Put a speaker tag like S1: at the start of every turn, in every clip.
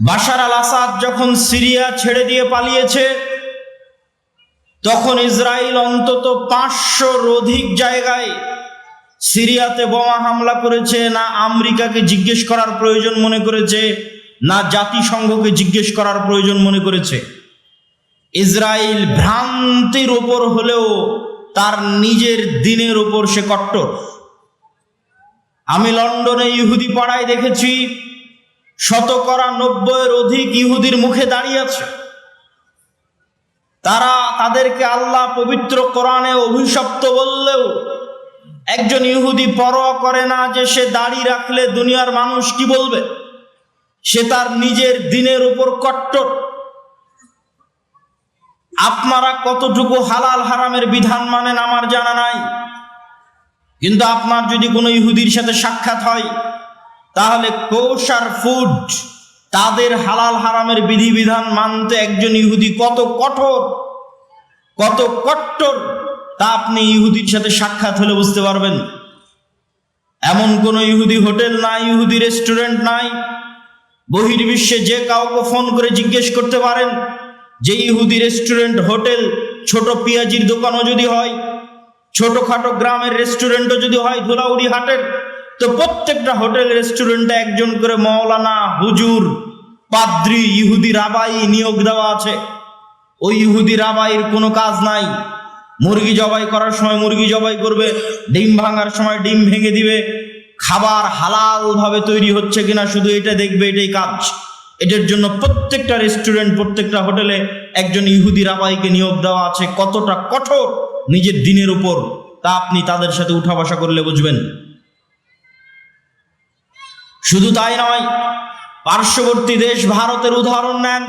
S1: বাশার আল আসাদ যখন সিরিয়া ছেড়ে দিয়ে পালিয়েছে, তখন ইসরায়েল অন্তত পাঁচশোর অধিক জায়গায় সিরিয়াতে বোমা হামলা করেছে, না আমেরিকাকে জিজ্ঞেস করার প্রয়োজন মনে করেছে, না জাতিসংঘকে জিজ্ঞেস করার প্রয়োজন মনে করেছে। ইসরায়েল ভ্রান্তির ওপর হলেও তার নিজের দিনের ওপর সে কট্টর। আমি লন্ডনে ইহুদি পাড়ায় দেখেছি শতকরা নব্বইয়ের অধিক ইহুদির মুখে দাঁড়িয়ে আছে। তারা তাদেরকে আল্লাহ পবিত্র কোরআনে অভিশপ্ত বললেও একজন ইহুদি পরোয়া করে না যে সে দাড়ি রাখলে দুনিয়ার মানুষ কি বলবে? সে তার নিজের দিনের উপর কট্টর। আপনারা কতটুকু হালাল হারামের বিধান মানেন আমার জানা নাই। কিন্তু আপনার যদি কোনো ইহুদির সাথে সাক্ষাৎ হয় তাহলে কৌশার ফুড তাদের হালাল হারামের বিধিবিধান মানতে একজন ইহুদি কত কঠোর? কত কট্টর? তা আপনি ইহুদির সাথে সাক্ষাৎ হলে বুঝতে পারবেন। এমন কোন ইহুদি হোটেল নাই, ইহুদি রেস্টুরেন্ট নাই। বহির্বিশ্বে যে কাউকে ফোন করে জিজ্ঞেস করতে পারেন, যে ইহুদি রেস্টুরেন্ট, হোটেল, ছোট পেঁয়াজির দোকানও যদি হয়, ছোটখাটো গ্রামের রেস্টুরেন্টও যদি হয়, ধুলাউড়ি হাটের তো প্রত্যেকটা হোটেল রেস্টুরেন্টে একজন করে মৌলানা হুজুর, পাদ্রি, ইহুদি রাবাই নিয়োগ দেওয়া আছে। ওই ইহুদি রাবাইয়ের কোনো কাজ নাই। মুরগি জবাই করার সময় মুরগি জবাই করবে, ডিম ভাঙার সময় ডিম ভেঙে দিবে। খাবার হালাল ভাবে তৈরি হচ্ছে কিনা শুধু এটা দেখবে, এটাই কাজ। এটার জন্য প্রত্যেকটা রেস্টুরেন্ট, প্রত্যেকটা হোটেলে একজন ইহুদি রাবাইকে নিয়োগ দেওয়া আছে। কতটা কঠোর নিজের দিনের উপর, তা আপনি তাদের সাথে উঠা বসা করলে বুঝবেন। শুধু তাই নয়, পার্শ্ববর্তী দেশ ভারতের উদাহরণ নেন।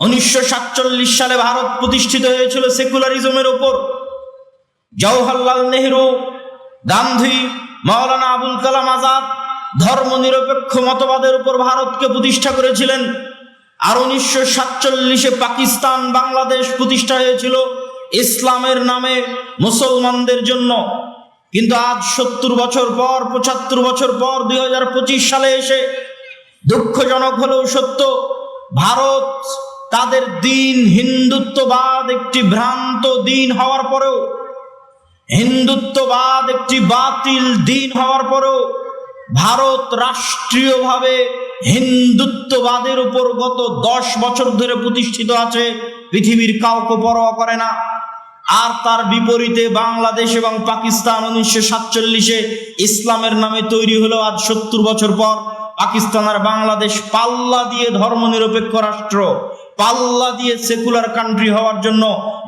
S1: উনিশশো সাতচল্লিশ সালে ভারত প্রতিষ্ঠিত হয়েছিল সেকুলারিজমের ওপর। জওহরলাল নেহরু, গান্ধী, মাওলানা আবুল কালাম আজাদ ধর্মনিরপেক্ষ মতবাদের উপর ভারতকে প্রতিষ্ঠা করেছিলেন। আর উনিশশো সাতচল্লিশে পাকিস্তান বাংলাদেশ প্রতিষ্ঠা হয়েছিল ইসলামের নামে মুসলমানদের জন্য। কিন্তু আজ সত্তর বছর পর, পঁচাত্তর বছর পর, দুই হাজার পঁচিশ সালে এসে দুঃখজনক হলেও সত্য, ভারত তাদের দিন হিন্দুত্ববাদ একটি ভ্রান্ত দিন হওয়ার পরেও, হিন্দুত্ববাদ একটি বাতিল দিন হওয়ার পরেও, ভারত রাষ্ট্রীয়ভাবে হিন্দুত্ববাদের উপর গত দশ বছর ধরে প্রতিষ্ঠিত আছে, পৃথিবীর কাউকে পরোয়া করে না। আর তার বিপরীতে বাংলাদেশ এবং পাকিস্তান উনিশশো সাতচল্লিশে ইসলামের নামে তৈরি হলো আজ সত্তর বছর পর। পাকিস্তান আর বাংলাদেশ পাল্লা দিয়ে ধর্মনিরপেক্ষ রাষ্ট্র, পাল্লা দিয়ে সেকুলার কান্ট্রি হওয়ার জন্য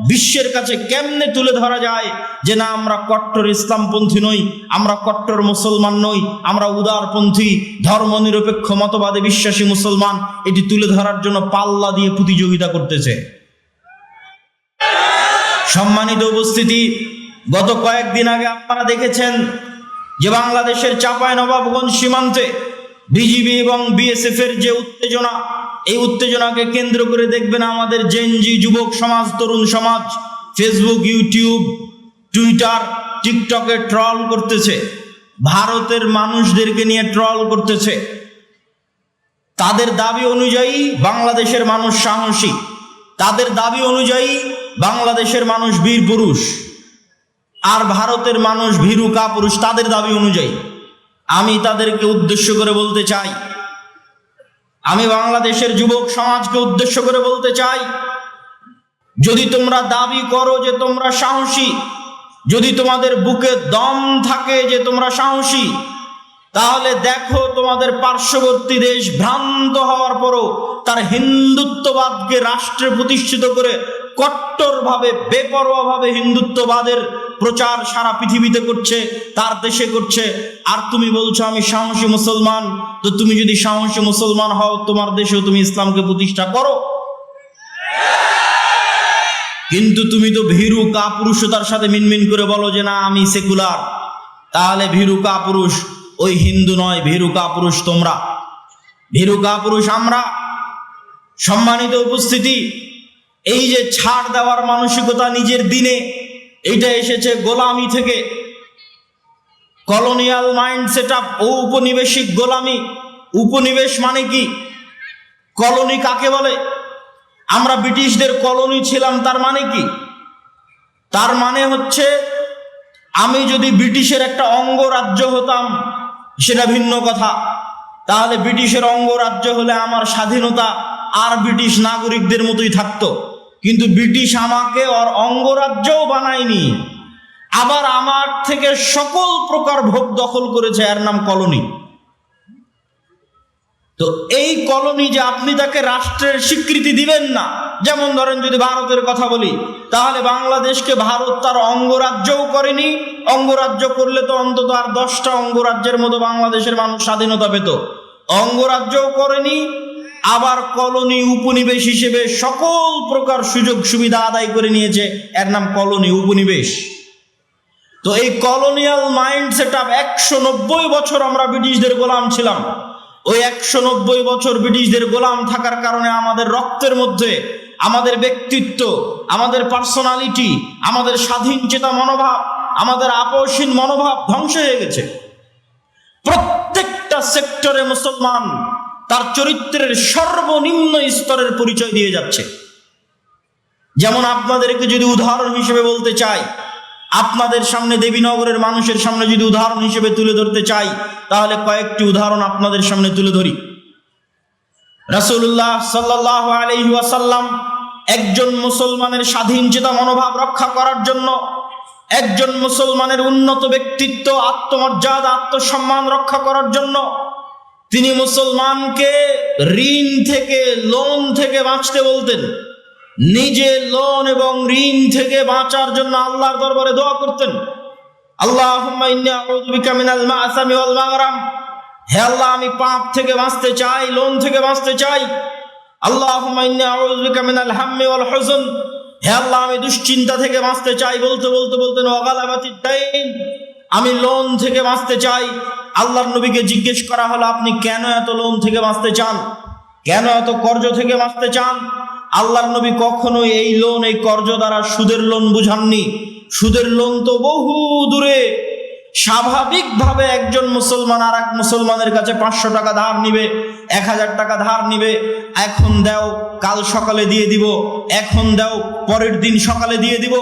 S1: বিশ্বের কাছে কেমনে তুলে ধরা যায় যে না, আমরা কট্টর ইসলামপন্থী নই, আমরা কট্টর মুসলমান নই, আমরা উদারপন্থী, ধর্মনিরপেক্ষ মতবাদে বিশ্বাসী মুসলমান, এটি তুলে ধরার জন্য পাল্লা দিয়ে প্রতিযোগিতা করতেছে। সম্মানিত উপস্থিতি, গত কয়েকদিন আগে আপনারা দেখেছেন যে বাংলাদেশের চাপায় নবাবগঞ্জ সীমান্তে বিজিবি এবং বিএসএফ এর যে উত্তেজনা, এই উত্তেজনাকে কেন্দ্র করে দেখবেন আমাদের জেনজি যুবক সমাজ, তরুণ সমাজ ফেসবুক ইউটিউব টুইটার টিকটকে ট্রল করতেছে। ভারতের মানুষদেরকে নিয়ে ট্রল করতেছে। তাদের দাবি অনুযায়ী বাংলাদেশের মানুষ সাহসী। তাদের দাবি অনুযায়ী বাংলাদেশের মানুষ বীর পুরুষ আর ভারতের মানুষ ভীরু কাপুরুষ তাদের দাবি অনুযায়ী। আমি তাদেরকে উদ্দেশ্য করে বলতে চাই। আমি বাংলাদেশের যুবক সমাজকে উদ্দেশ্য করে বলতে চাই, যদি তোমরা দাবি করো যে তোমরা সাহসী, যদি তোমাদের বুকে দম থাকে যে তোমরা সাহসী তাহলে দেখো তোমাদের পার্শ্ববর্তী দেশ ভ্রান্ত হওয়ার পরও তার হিন্দুত্ববাদকে রাষ্ট্রে প্রতিষ্ঠিত করে কট্টরভাবে, বেপরোয়াভাবে হিন্দুত্ববাদের প্রচার সারা পৃথিবীতে করছে, তার দেশে করছে। আর তুমি বলছো আমি সাহসী মুসলমান, তো তুমি যদি সাহসী মুসলমান হও, তোমার দেশেও তুমি ইসলামকে প্রতিষ্ঠা করো। কিন্তু তুমি তো ভীরু কাপুরুষতার সাথে মিনমিন করে বলো যে না, আমি সেকুলার। তাহলে ভীরু কাপুরুষ ওই হিন্দু নয় ভীরু কাপুরুষ তোমরা। ভীরু কাপুরুষ আমরা। সম্মানিত উপস্থিতি, এই যে ছাড় দেওয়ার মানসিকতা নিজের দিনে এটা এসেছে গোলামি থেকে। কলোনিয়াল মাইন্ড সেট আপ ও উপনিবেশিক গোলামি। উপনিবেশ মানে কি? কলোনি কাকে বলে? আমরা ব্রিটিশদের কলোনি ছিলাম, তার মানে কি? তার মানে হচ্ছে, আমি যদি ব্রিটিশের একটা অঙ্গরাজ্য হতাম সেটা ভিন্ন কথা। তাহলে ব্রিটিশের অঙ্গরাজ্য হলে আমার স্বাধীনতা আর ব্রিটিশ নাগরিকদের মতোই থাকতো। কিন্তু ব্রিটিশ আমাকে ওর অঙ্গরাজ্যও বানায়নি। আবার আমার থেকে সকল প্রকার ভোগ দখল করেছে, এর নাম কলোনি। তো এই কলোনি যে আপনি তাকে রাষ্ট্রের স্বীকৃতি দিবেন না, যেমন ধরেন যদি ভারতের কথা বলি, তাহলে বাংলাদেশকে ভারত তার অঙ্গরাজ্যও করেনি, অঙ্গরাজ্য করলে তো অন্তত আর দশটা অঙ্গরাজ্যের মতো বাংলাদেশের মানুষ স্বাধীনতা পেত। অঙ্গরাজ্যও করেনি, আবার কলোনি উপনিবেশ হিসেবে সকল প্রকার সুযোগ সুবিধা আদায় করে নিয়েছে, এর নাম কলোনি উপনিবেশ। তো এই কলোনিয়াল মাইন্ড সেট আপ একশো নব্বই বছর আমরা ব্রিটিশদের গোলাম ছিলাম। ওই একশো নব্বই বছর ব্রিটিশদের গোলাম থাকার কারণে আমাদের রক্তের মধ্যে আমাদের ব্যক্তিত্ব, আমাদের পার্সোনালিটি আমাদের স্বাধীন চেতা মনোভাব, আমাদের আপসীন মনোভাব ধ্বংস হয়ে গেছে। প্রত্যেকটা সেক্টরে মুসলমান তার চরিত্রের সর্বনিম্ন স্তরের পরিচয় দিয়ে যাচ্ছে। যেমন আপনাদেরকে যদি উদাহরণ হিসেবে বলতে চাই আপনাদের সামনে দেবীনগরের মানুষের সামনে যদি উদাহরণ হিসেবে তুলে ধরতে চাই, তাহলে কয়েকটি উদাহরণ আপনাদের সামনে তুলে ধরি। রাসূলুল্লাহ সাল্লাহ আলাইহি ওয়াসাল্লাম একজন মুসলমানের স্বাধীন চেতা মনোভাব রক্ষা করার জন্য একজন মুসলমানের উন্নত ব্যক্তিত্ব, আত্মমর্যাদা, আত্মসম্মান রক্ষা করার জন্য তিনি মুসলমানকে ঋণ থেকে লোন থেকে বাঁচতে বলতেন। নিজে লোন এবং ঋণ থেকে বাঁচার জন্য আল্লাহর দরবারে দোয়া করতেন। মাআসামি মাগরাম। হে আল্লাহ, আমি পাপ থেকে বাঁচতে চাই, লোন থেকে বাঁচতে চাই। হুজন। হে আল্লাহ, আমি দুশ্চিন্তা থেকে বাঁচতে চাই বলতে বলতে বলতেন আমি লোন থেকে বাঁচতে চাই। আল্লাহর নবীকে জিজ্ঞেস করা হলো, আপনি কেন এত লোন থেকে বাঁচতে চান? কেন এত কর্জ থেকে বাঁচতে চান? আল্লাহর নবী কখনো এই লোন, এই কর্জ দ্বারা সুদের লোন বুঝাননি। সুদের লোন তো বহু দূরে। স্বাভাবিকভাবে একজন মুসলমান আর এক মুসলমানের কাছে পাঁচশো টাকা ধার নিবে, এক হাজার টাকা ধার নিবে। এখন দাও, কাল সকালে দিয়ে দিব, এখন দাও, পরের দিন সকালে দিয়ে দিব।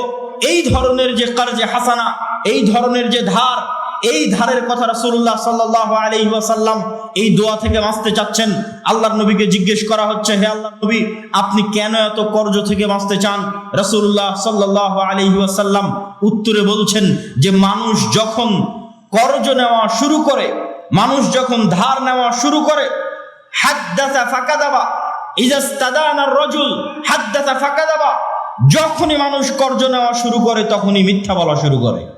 S1: এই ধরনের যে কার্যে হাসানা, এই ধরনের যে ধার এই ধারের কথা রাসূলুল্লাহ সাল্লাল্লাহু আলাইহি ওয়াসাল্লাম এই দোয়া থেকে বাঁচতে চাচ্ছেন। আল্লাহর নবীকে জিজ্ঞেস করা হচ্ছে, হে আল্লাহর নবী, আপনি কেন এত কর্জ থেকে বাঁচতে চান? রাসূলুল্লাহ সাল্লাল্লাহু আলাইহি ওয়াসাল্লাম উত্তরে বলছেন যে, মানুষ যখন কর্জ নেওয়া শুরু করে, মানুষ যখন ধার নেওয়া শুরু করে, হাদ্দাসা ফাকাদাবা, ইজাস্তাদানা রজুল, হাদ্দাসা ফাকাদাবা, যখনই মানুষ কর্জ নেওয়া শুরু করে, তখনই মিথ্যা বলা শুরু করে।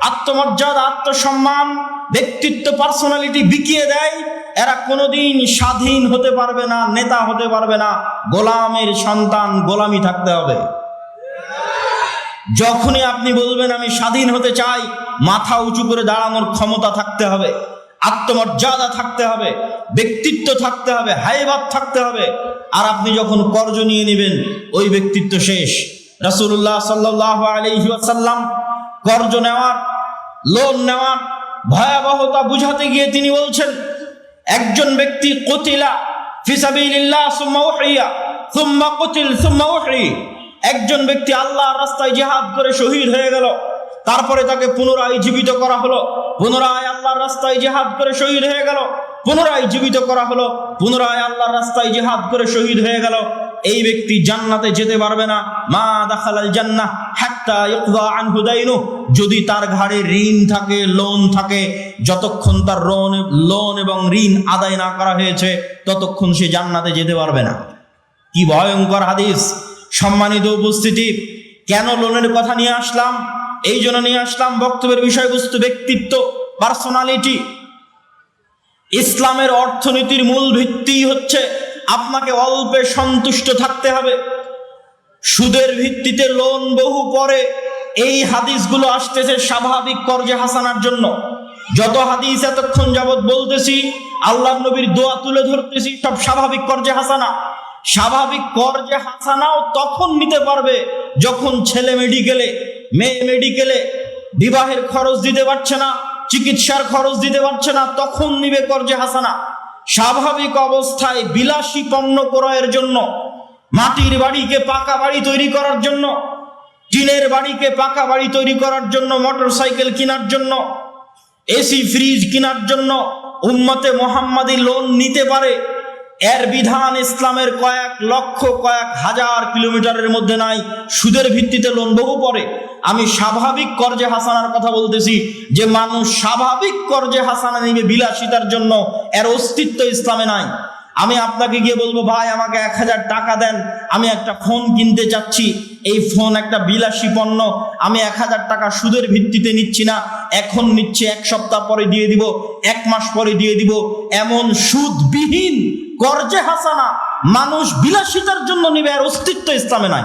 S1: আত্মমর্যাদা, আত্মসম্মান, ব্যক্তিত্ব পার্সোনালিটি বিকিয়ে দেয়, এরা কোনোদিন স্বাধীন হতে পারবে না, নেতা হতে পারবে না, গোলামের সন্তান, গোলামি থাকতে হবে। যখনই আপনি বলবেন, আমি স্বাধীন হতে চাই মাথা উঁচু করে দাঁড়ানোর ক্ষমতা থাকতে হবে, আত্মমর্যাদা থাকতে হবে, ব্যক্তিত্ব থাকতে হবে হাইবাদ থাকতে হবে। আর আপনি যখন কর্জ নিয়ে নেবেন, ওই ব্যক্তিত্ব শেষ। রাসূলুল্লাহ সাল্লাহ আলাইহি ওয়াসাল্লাম কর্জ নেওয়ার, লোন নেওয়ার ভয়াবহতা বুঝাতে গিয়ে তিনি বলছেন, একজন ব্যক্তি কতিলা ফিসাবিলিল্লাহ সুম্মা উহিয়া, সুম্মা কুতিল সুম্মা উহি। একজন ব্যক্তি আল্লাহর রাস্তায় জিহাদ করে শহীদ হয়ে গেল, তারপরে তাকে পুনরায় জীবিত করা হলো, পুনরায় আল্লাহর রাস্তায় জিহাদ করে শহীদ হয়ে গেল, পুনরায় জীবিত করা হলো, পুনরায় আল্লাহর রাস্তায় জিহাদ করে শহীদ হয়ে গেল। এই ব্যক্তি জান্নাতে যেতে পারবে না। মা দাখালাল জান্নাহ হাত্তা ইকদা আনহু যদি তার ঘাড়ে ঋণ থাকে লোন থাকে, যতক্ষণ তার লোন লোন এবং ঋণ আদায় না করা হয়েছে, ততক্ষণ সে জান্নাতে যেতে পারবে না। কি ভয়ঙ্কর হাদিস। সম্মানিত উপস্থিতি, কেন লোনের কথা নিয়ে আসলাম? এই জন্য নিয়ে আসলাম বক্তব্যের বিষয়বস্তু ব্যক্তিত্ব পার্সোনালিটি ইসলামের অর্থনীতির মূল ভিত্তি হচ্ছে আপনাকে অল্পে সন্তুষ্ট থাকতে হবে। সুদের ভিত্তিতে লোন বহু পরে এই হাদিসগুলো আসতেছে স্বাভাবিক কর্জে হাসানার জন্য। যত হাদিস এতক্ষণ যাবৎ বলতেছি, আল্লাহ নবীর দোয়া তুলে ধরতেছি, সব স্বাভাবিক কর্জে হাসানা। স্বাভাবিক কর্জে হাসানাও তখন নিতে পারবে যখন ছেলে মেডিকেলে, মেয়ে মেডিকেলে বিবাহের খরচ দিতে পারছে না, চিকিৎসার খরচ দিতে পারছে না, তখন নিবে কর্জে হাসানা। স্বাভাবিক অবস্থায় বিলাসী পণ্য ক্রয়ের জন্য, মাটির বাড়িকে পাকা বাড়ি তৈরি করার জন্য, টিনের বাড়িকে পাকা বাড়ি তৈরি করার জন্য মোটর সাইকেল কেনার জন্য, এসি, ফ্রিজ কেনার জন্য উম্মতে মোহাম্মদী লোন নিতে পারে, এর বিধান ইসলামের কয়েক লক্ষ কয়েক হাজার কিলোমিটারের মধ্যে নাই, সুদের ভিত্তিতে লোন বহু পরে আমি স্বাভাবিক কর্জে হাসানার কথা বলতেছি যে মানুষ স্বাভাবিক কর্জে হাসানা নিবে বিলাসিতার জন্য, এর অস্তিত্ব ইসলামে নাই। আমি আপনাকে গিয়ে বলব, ভাই, আমাকে এক হাজার টাকা দেন, আমি একটা ফোন কিনতে চাচ্ছি। এই ফোন একটা বিলাসী পণ্য, আমি এক হাজার টাকা সুদের ভিত্তিতে নিচ্ছি না। এখন নিচ্ছে, এক সপ্তাহ পরে দিয়ে দিব, এক মাস পরে দিয়ে দিব। এমন সুদবিহীন কর্জে হাসানা মানুষ বিলাসিতার জন্য নিবে আর অস্তিত্ব ইসলামে নাই।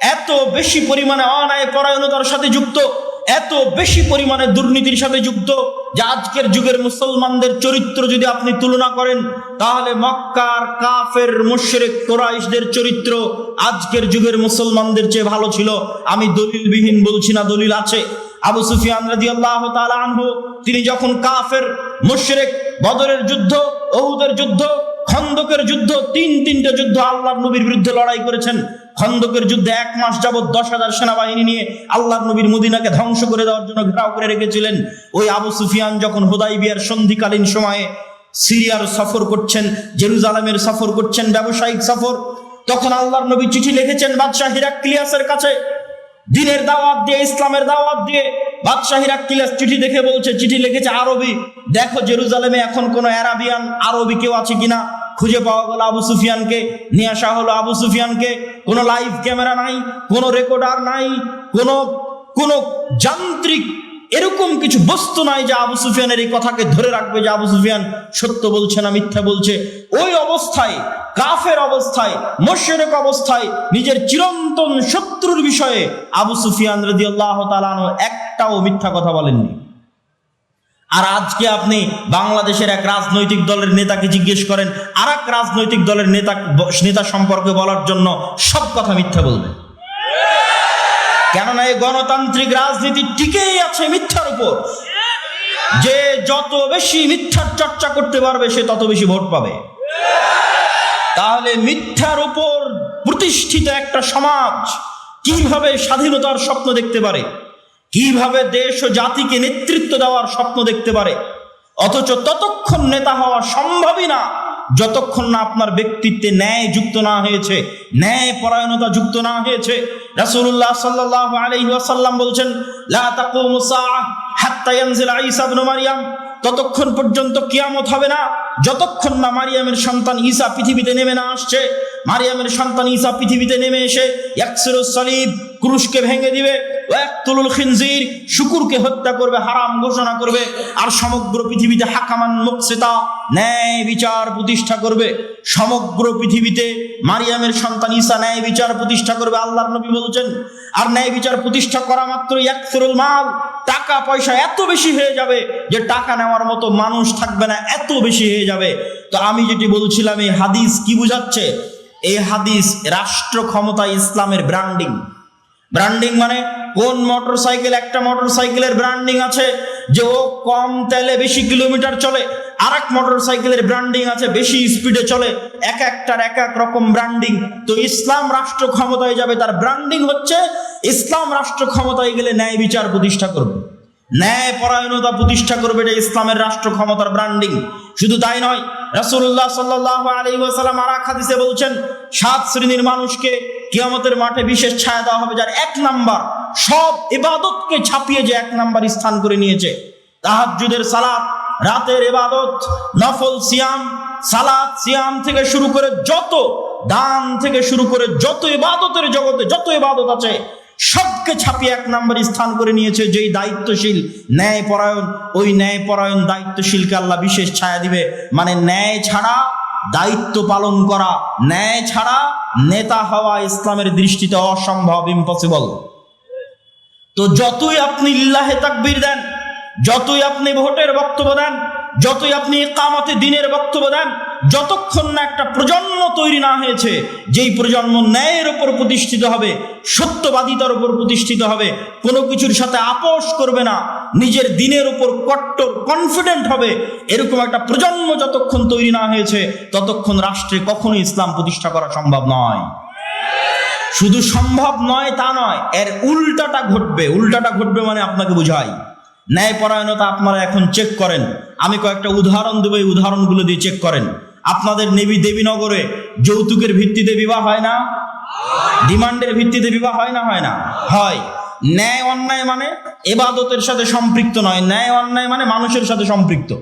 S1: এত বেশি পরিমাণে অন্যায় পরায়ণতার সাথে যুক্ত, এত বেশি পরিমাণে দুর্নীতির সাথে যুক্ত, যে আজকের যুগের মুসলমানদের চরিত্র যদি আপনি তুলনা করেন, তাহলে মক্কার কাফের, মুশরিক, কোরাইশদের চরিত্র আজকের যুগের মুসলমানদের চেয়ে ভালো ছিল। আমি দলিলবিহীন বলছি না, দলিল আছে। আবু সুফিয়ান রাদিয়াল্লাহু তাআলা আনহু, তিনি যখন কাফের, মুশরিক, বদরের যুদ্ধ অহুদের যুদ্ধ খন্দকের যুদ্ধ, তিন তিনটে যুদ্ধ আল্লাহর নবীর বিরুদ্ধে লড়াই করেছেন। খন্দকের যুদ্ধে এক মাস যাবৎ দশ হাজার সেনাবাহিনী নিয়ে আল্লাহর নবীর মদিনাকে ধ্বংস করে দেওয়ার জন্য ঘেরাও করে রেখেছিলেন। ওই আবু সুফিয়ান যখন হুদাই বিয়ার সন্ধিকালীন সময়ে সিরিয়ার সফর করছেন, জেরুজালামের সফর করছেন, ব্যবসায়িক সফর, তখন আল্লাহর নবী চিঠি লিখেছেন বাদশাহ হিরাক্লিয়াসের কাছে। দিনের দাওয়াত দিয়ে, ইসলামের দাওয়াত দিয়ে বাদশাহীরা কিলাস চিঠি দেখে বলছে, চিঠি লিখেছে আরবি। দেখো জেরুজালেমে এখন কোনো অ্যারাবিয়ান আরবি কেউ আছে কিনা? খুঁজে পাওয়া গেল আবু সুফিয়ানকে, নিয়ে আসা হলো আবু সুফিয়ানকে। কোনো লাইভ ক্যামেরা নাই, কোনো রেকর্ডার নাই, কোনো কোনো যান্ত্রিক এরকম কিছু বস্তু নাই যে আবু সুফিয়ানের এই কথাকে ধরে রাখবে যে আবু সুফিয়ান সত্য বলছে না মিথ্যা বলছে। ওই অবস্থায়, কাফের অবস্থায়, মোশেরেক অবস্থায় নিজের চিরন্তন শত্রুর বিষয়ে আবু সুফিয়ান রদি আল্লাহ তালানো একটাও মিথ্যা কথা বলেননি। আর আজকে আপনি বাংলাদেশের এক রাজনৈতিক দলের নেতাকে জিজ্ঞেস করেন আর এক রাজনৈতিক দলের নেতা নেতা সম্পর্কে বলার জন্য সব কথা মিথ্যা বলবে। কেননা এই গণতান্ত্রিক রাজনীতি টিকেই আছে মিথ্যার উপর। যে যত বেশি মিথ্যার চর্চা করতে পারবে, সে তত বেশি ভোট পাবে। তাহলে মিথ্যার উপর প্রতিষ্ঠিত একটা সমাজ কীভাবে স্বাধীনতার স্বপ্ন দেখতে পারে? কীভাবে দেশ ও জাতিকে নেতৃত্ব দেওয়ার স্বপ্ন দেখতে পারে? অথচ ততক্ষণ নেতা হওয়া সম্ভবই না। যতক্ষণ না আপনার ব্যক্তিত্বে ন্যায় যুক্ত না হয়েছে, ন্যায় পরায়ণতা যুক্ত না হয়েছে, রাসূলুল্লাহ সাল্লাল্লাহু আলাইহি ওয়াসাল্লাম বলছেন, লা তাকুমু সাআহ হাত্তা ইয়ানজিল ঈসা ইবনে মারইয়াম ততক্ষণ পর্যন্ত কিয়ামত হবে না। যতক্ষণ না মারিয়ামের সন্তান ঈসা পৃথিবীতে নেমে না আসছে, মারিয়ামের সন্তান ঈসা পৃথিবীতে নেমে এসে ইয়াকসিরুস সালিব ক্রুশকে ভেঙে দিবে, ওয়াকতুলুল খিনজির শুকুরকে হত্যা করবে, হারাম ঘোষণা করবে, আর সমগ্র পৃথিবীতে হাকামান মুকসিতা, ন্যায় বিচার প্রতিষ্ঠা করবে। সমগ্র পৃথিবীতে মারিয়ামের সন্তান ঈসা ন্যায় বিচার প্রতিষ্ঠা করবে, আল্লাহর নবী বলছেন। আর ন্যায় বিচার প্রতিষ্ঠা করা মাত্র ইয়াকসিরুল মাল টাকা পয়সা এত বেশি হয়ে যাবে যে টাকা নেওয়ার মতো মানুষ থাকবে না, এত বেশি হয়ে যাবে। তো আমি যেটি বলছিলাম, এই হাদিস কি বুঝাচ্ছে? এই হাদিস রাষ্ট্র ক্ষমতা ইসলামের ব্র্যান্ডিং ব্র্যান্ডিং মানে কোন মোটরসাইকেল একটা মোটরসাইকেলের ব্র্যান্ডিং আছে যে ও কম তেলে বেশি কিলোমিটার চলে আর এক মোটরসাইকেলের ব্র্যান্ডিং আছে বেশি স্পিডে চলে, এক একটার এক এক রকম ব্র্যান্ডিং তো ইসলাম রাষ্ট্র ক্ষমতায় যাবে, তার ব্র্যান্ডিং হচ্ছে ইসলাম রাষ্ট্র ক্ষমতায় গেলে ন্যায় বিচার প্রতিষ্ঠা করবে। ন্যায় পরায়ণতা প্রতিষ্ঠা করবে এটা ইসলামের রাষ্ট্র ক্ষমতার ব্র্যান্ডিং শুধু তাই নয়, রাসূলুল্লাহ সাল্লাল্লাহু আলাইহি ওয়াসাল্লাম আর হাদিসে বলছেন, সাত শ্রেণির মানুষকে কিয়ামতের মাঠে বিশেষ ছায়া দেওয়া হবে যার এক নাম্বার, সব ইবাদতকে ছাপিয়ে যে এক নাম্বার স্থান করে নিয়েছে। তাহাজ্জুদের সালাত, রাতের ইবাদত, নফল সিয়াম, সালাত সিয়াম থেকে শুরু করে যত, দান থেকে শুরু করে যত ইবাদতের জগতে যত ইবাদত আছে সবকে ছাপিয়ে এক নাম্বার স্থান করে নিয়েছে যেই দায়িত্বশীল ন্যায় পরায়ণ ওই ন্যায় পরায়ণ দায়িত্বশীলকে আল্লাহ বিশেষ ছায়া দিবে। মানে ন্যায় ছাড়া দায়িত্ব পালন করা, ন্যায় ছাড়া নেতা হওয়া ইসলামের দৃষ্টিতে অসম্ভব ইম্পসিবল তো যতই আপনি লিল্লাহে তাকবীর দেন, যতই আপনি ভোটের বক্তব্য দেন, যতই আপনি কামাতে দিনের বক্তব্য দেন যতক্ষণ না একটা প্রজন্ম তৈরি না হয়েছে, যেই প্রজন্ম ন্যায়ের ওপর প্রতিষ্ঠিত হবে, সত্যবাদিতার উপর প্রতিষ্ঠিত হবে, কোনো কিছুর সাথে আপোষ করবে না, নিজের দিনের উপর কট্টর কনফিডেন্ট হবে, এরকম একটা প্রজন্ম যতক্ষণ তৈরি না হয়েছে, ততক্ষণ রাষ্ট্রে কখনো ইসলাম প্রতিষ্ঠা করা সম্ভব নয়। শুধু সম্ভব নয় তা নয়, এর উল্টাটা ঘটবে। উল্টাটা ঘটবে মানে আপনাকে বুঝাই। ন্যায়পরায়ণতা আপনারা এখন চেক করেন। আমি কয়েকটা উদাহরণ দেবো, এই উদাহরণগুলো দিয়ে চেক করেন। আপনাদের নেবী দেবীনগরে যৌতুকের ভিত্তিতে বিবাহ হয় না? ডিমান্ডের ভিত্তিতে বিবাহ হয় না হয় না? হয়। ন্যায় অন্যায় মানে এবাদতের সাথে সম্পৃক্ত নয়। ন্যায় অন্যায় মানে মানুষের সাথে সম্পৃক্ত।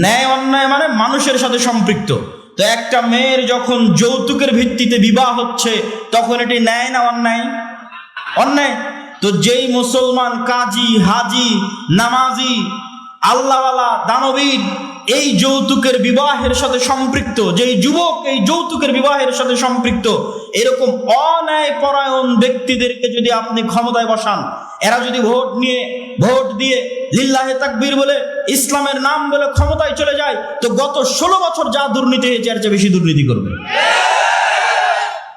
S1: ন্যায় অন্যায় মানে মানুষের সাথে সম্পৃক্ত। তো একটা মেয়ের যখন যৌতুকের ভিত্তিতে বিবাহ হচ্ছে, তখন এটি ন্যায় না অন্যায়? অন্যায়। তো যেই মুসলমান কাজী, হাজি, নামাজি, আল্লাহওয়ালা, দানবীর, এই যৌতুকের বিবাহের সাথে সম্পৃক্ত, যেই যুবক এই যৌতুকের বিবাহের সাথে সম্পৃক্ত, এরকম অন্যায় পরায়ণ ব্যক্তিদেরকে যদি আপনি ক্ষমতায় বসান, এরা যদি ভোট নিয়ে, ভোট দিয়ে লিল্লাহে তাকবীর বলে, ইসলামের নাম বলে ক্ষমতায় চলে যায়, তো গত ষোলো বছর যা দুর্নীতি হয়েছে, এর চেয়ে বেশি দুর্নীতি করবে।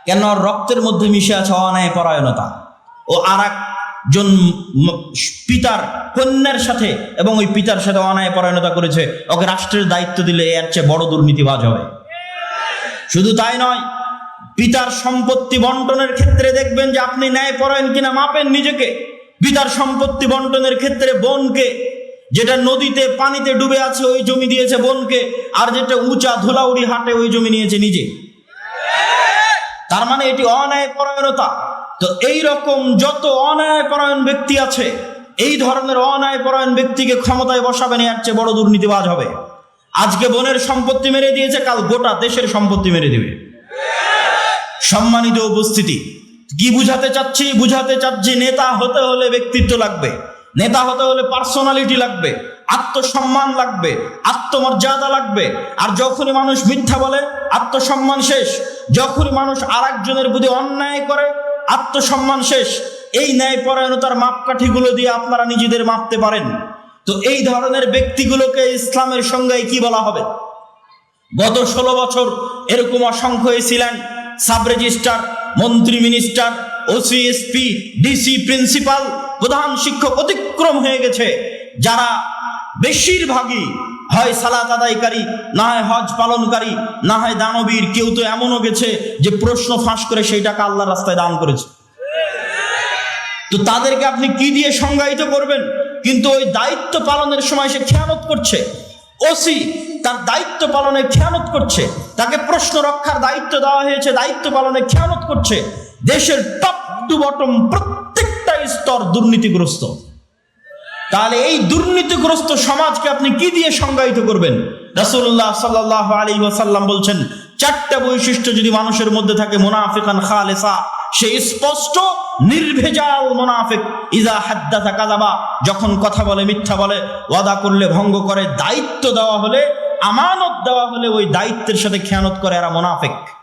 S1: কেন? রক্তের মধ্যে মিশে আছে অন্যায় পরায়ণতা। ও আর একজন ম- পিতার কন্যার সাথে এবং ওই পিতার সাথে অন্যায় পরায়ণতা করেছে, ওকে রাষ্ট্রের দায়িত্ব দিলে এর চেয়ে বড় দুর্নীতিবাজ হবে। শুধু তাই নয়, পিতার সম্পত্তি বন্টনের ক্ষেত্রে দেখবেন যে আপনি ন্যায় পরায়ণ কিনা মাপেন নিজেকে। পিতার সম্পত্তি বন্টনের ক্ষেত্রে বোনকে, যেটা নদীতে পানিতে ডুবে আছে ওই জমি দিয়েছে বোনকে, আর যেটা উঁচা ধুলাউড়ি হাটে ওই জমি নিয়েছে নিজে। তার মানে এটি অন্যায় পরায়ণতা। তো এই রকম যত অন্যায় পরায়ণ ব্যক্তি আছে, এই ধরনের অন্যায় পরায়ণ ব্যক্তিকে ক্ষমতায় বসাবেন এর চেয়ে বড় দুর্নীতিবাজ হবে। আজকে বোনের সম্পত্তি মেরে দিয়েছে, কাল গোটা দেশের সম্পত্তি মেরে দিবে। সম্মানিত উপস্থিতি, কি বুঝাতে চাচ্ছি? বুঝাতে চাচ্ছি নেতা হতে হলে ব্যক্তিত্ব লাগবে, নেতা হতে হলে পার্সোনালিটি লাগবে, আত্মসম্মান লাগবে, আত্মমর্যাদা লাগবে। আর যখনই মানুষ মিথ্যা বলে, আত্মসম্মান শেষ। যখনই মানুষ আর একজনের প্রতি অন্যায় করে আত্মসম্মান শেষ। এই ন্যায় পরায়ণতার মাপকাঠিগুলো দিয়ে আপনারা নিজেদের মাপতে পারেন। তো এই ধরনের ব্যক্তিগুলোকে ইসলামের সংজ্ঞায় কি বলা হবে? গত ষোলো বছর এরকম অসংখ্য ছিলেন সাব রেজিস্ট্রার মন্ত্রী minister OC SP DC principal, প্রধান শিক্ষক অতিক্রম হয়ে গেছে। যারা বেশিরভাগই হয় সালাত আদায়কারী, না হয় হজ পালনকারী, না হয় দানবীর, কেউ তো এমনও গেছে যে প্রশ্ন ফাঁস করে সেই টাকা আল্লাহর রাস্তায় দান করেছে। তো তাদেরকে আপনি কি দিয়ে সংজ্ঞায়িত করবেন? কিন্তু ওই দায়িত্ব পালনের সময় সে খেয়ানত করছে। ওসি তার দায়িত্ব পালনে খেয়ানত করছে। তাকে প্রশ্ন রক্ষার দায়িত্ব দেওয়া হয়েছে, দায়িত্ব পালনে খেয়ানত করছে। দেশের টপ টু বটম প্রত্যেকটা স্তর দুর্নীতিগ্রস্ত। তাহলে এই দুর্নীতিগ্রস্ত সমাজকে আপনি কি দিয়ে সংজ্ঞায়িত করবেন? রাসূলুল্লাহ সাল্লাল্লাহু আলাইহি ওয়াসাল্লাম বলছেন, চারটা বৈশিষ্ট্য যদি মানুষের মধ্যে থাকে, মুনাফিকান খালেসা, সে স্পষ্ট নির্ভেজাল মুনাফিক। ইজা হাদ্দাথা কাযাবা, যখন কথা বলে, মিথ্যা বলে, ওয়াদা করলে, ভঙ্গ করে, দায়িত্ব দেওয়া হলে, আমানত দেওয়া হলে, ওই দায়িত্বের সাথে খেয়ানত করে এরা মুনাফিক।